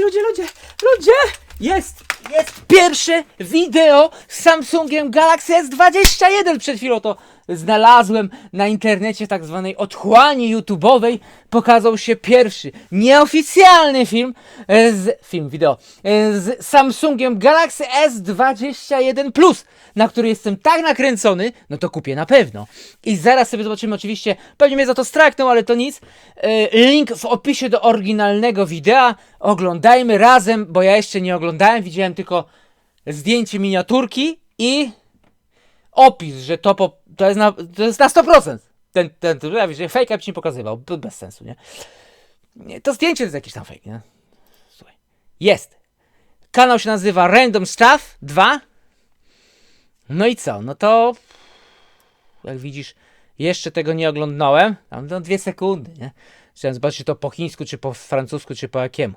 ludzie, ludzie, ludzie! Jest, jest pierwsze wideo z Samsungiem Galaxy S21. Przed chwilą to znalazłem na internecie tak zwanej otchłani YouTube'owej. Pokazał się pierwszy, nieoficjalny film, e, z, film, wideo, e, z Samsungiem Galaxy S21 Plus, na który jestem tak nakręcony, no to kupię na pewno. I zaraz sobie zobaczymy oczywiście, pewnie mnie za to strakną, ale to nic. E, Link w opisie do oryginalnego wideo. Oglądajmy razem, bo ja jeszcze nie oglądałem, widziałem tylko zdjęcie miniaturki i opis, że to, po, to, jest, na, to jest na 100%. Ten, ten, ten że fake ci nie pokazywał, bez sensu, nie? To zdjęcie to jest jakiś tam fake, nie? Słuchaj. Jest. Kanał się nazywa Random Stuff 2. No i co? No to jak widzisz, jeszcze tego nie oglądnąłem. Tam no dwie sekundy, nie? Chciałem zobaczyć, czy to po chińsku, czy po francusku, czy po jakiemu.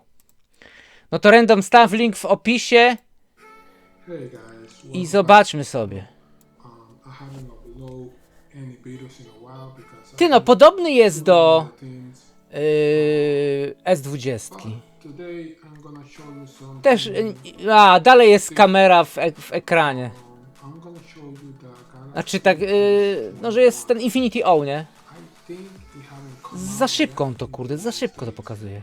No to Random Stuff, link w opisie i zobaczmy sobie. Ty no, podobny jest do yy, S20. Today I'm gonna show you some. Też, yy, a, dalej jest kamera w, ek- w ekranie. Galaxy. Znaczy tak, yy, no że jest ten Infinity O, nie? Za szybko on to, kurde, za szybko to pokazuje.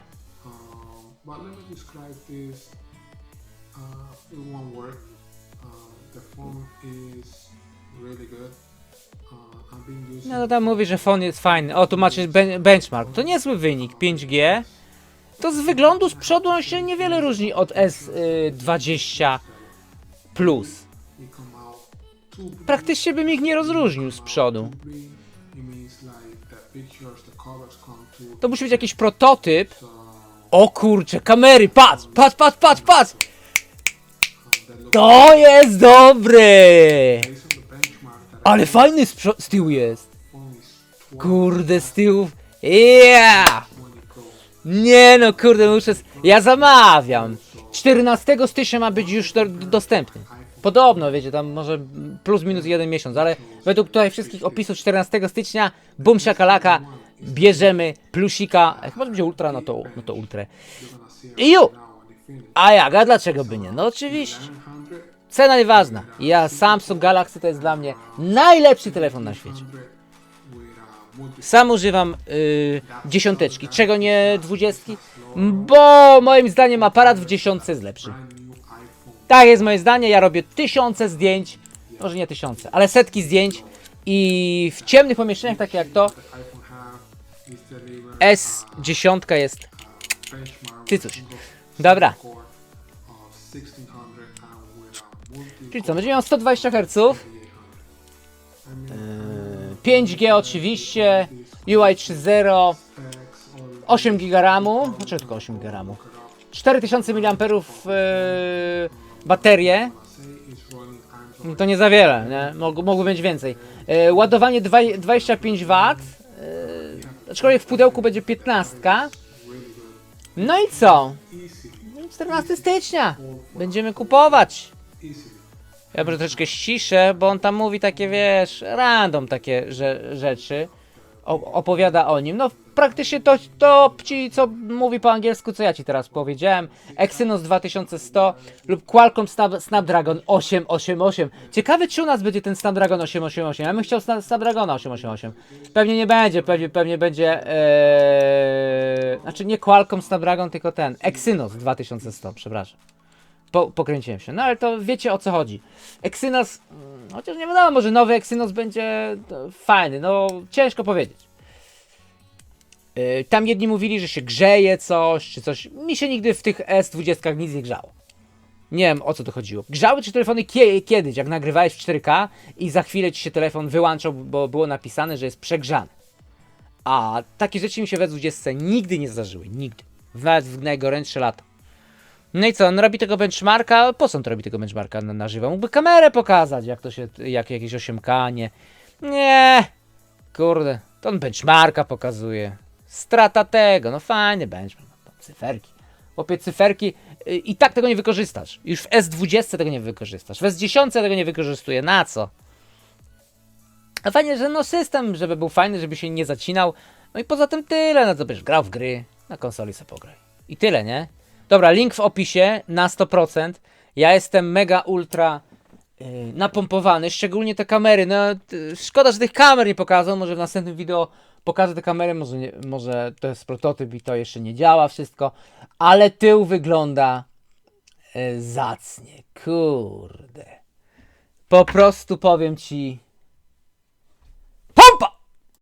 Really good. Uh. No to tam mówi, że fon jest fajny. O, tu macie ben benchmark. To niezły wynik, 5G. To z wyglądu z przodu on się niewiele różni od S20 Plus. It come out too blue, Praktycznie bym ich nie rozróżnił z przodu. To musi być jakiś prototyp. O kurcze, kamery, patrz, patrz, patrz, patrz, patrz. To jest dobre. Ale fajny z, z tyłu jest. phone is 12 Kurde, z tyłu. Yeah! Nie no, kurde, muszę. Ja zamawiam. 14 stycznia ma być już do, dostępny. Podobno, wiecie, tam może plus minus jeden miesiąc, ale według tutaj wszystkich opisów 14 stycznia, bum shakalaka, bierzemy plusika. Chyba że będzie ultra, no to, no to it I ju! A jak, a dlaczego by nie? No oczywiście. 900 Cena nieważna. Ja Samsung Galaxy to jest dla mnie najlepszy telefon na świecie. Sam używam y, dziesiąteczki. Czego nie dwudziestki? Bo moim zdaniem aparat w dziesiątce jest lepszy. Tak jest moje zdanie. Ja robię tysiące zdjęć. Może nie tysiące, ale setki zdjęć. I w ciemnych pomieszczeniach, takie jak to, The iPhone have is delivered S10 jest benchmark cycuś. Dobra, core of 1600 and with a multi czyli co, będzie miał 120 Hz. 5G oczywiście, UI 3.0, specs, all 8 GB RAMu, znaczy tylko 8 GB RAMu, 4000 mAh yy, No to nie za wiele, nie? Mog, mogło być więcej. E, ładowanie dwa- 25 W, e, aczkolwiek w pudełku będzie 15. No i co? Easy, No i 14 stycznia będziemy kupować. Ja może troszeczkę ściszę, bo on tam mówi takie, wiesz, random takie rze rzeczy. O, opowiada o nim. No praktycznie to, to ci, co mówi po angielsku, co ja ci teraz powiedziałem. Exynos 2100 lub Qualcomm Snap Snapdragon 888. Ciekawe, czy u nas będzie ten Snapdragon 888. Ja bym chciał Sna Snapdragona 888. Pewnie nie będzie, pewnie, pewnie będzie... Ee... Znaczy nie Qualcomm Snapdragon, tylko ten. Exynos 2100, przepraszam. Po, pokręciłem się. No ale to wiecie o co chodzi. Exynos, mm, chociaż nie wiadomo, może nowy Exynos będzie fajny, no ciężko powiedzieć. Yy, tam jedni mówili, że się grzeje coś, czy coś. Mi się nigdy w tych S20 nic nie grzało. Nie wiem o co to chodziło. Grzały ci telefony kie kiedyś, jak nagrywałeś w 4K i za chwilę ci się telefon wyłączał, bo było napisane, że jest przegrzany. A takie rzeczy mi się we 20 nigdy nie zdarzyły. Nigdy. Nawet w najgorętsze lata. No i co, on robi tego benchmarka? Po co on robi tego benchmarka na, na żywo? Mógłby kamerę pokazać, jak to się, jak jakieś 8K, nie? Nie, kurde, to on benchmarka pokazuje. Strata tego, no fajny benchmark, no, cyferki. Chłopie, cyferki y, i tak tego nie wykorzystasz. Już w S20 tego nie wykorzystasz. W S10 tego nie wykorzystuję, na co? A fajnie, że no system, żeby był fajny, żeby się nie zacinał. No i poza tym tyle, no to będziesz grał w gry, na konsoli sobie pograj. I tyle, nie? Dobra, link w opisie na 100%. Ja jestem mega ultra yy, napompowany, szczególnie te kamery. No, t- szkoda, że tych kamer nie pokazał. Może w następnym wideo pokażę te kamery. Może, nie, może to jest prototyp i to jeszcze nie działa wszystko. Ale tył wygląda yy, zacnie. Kurde. Po prostu powiem ci. Pompa!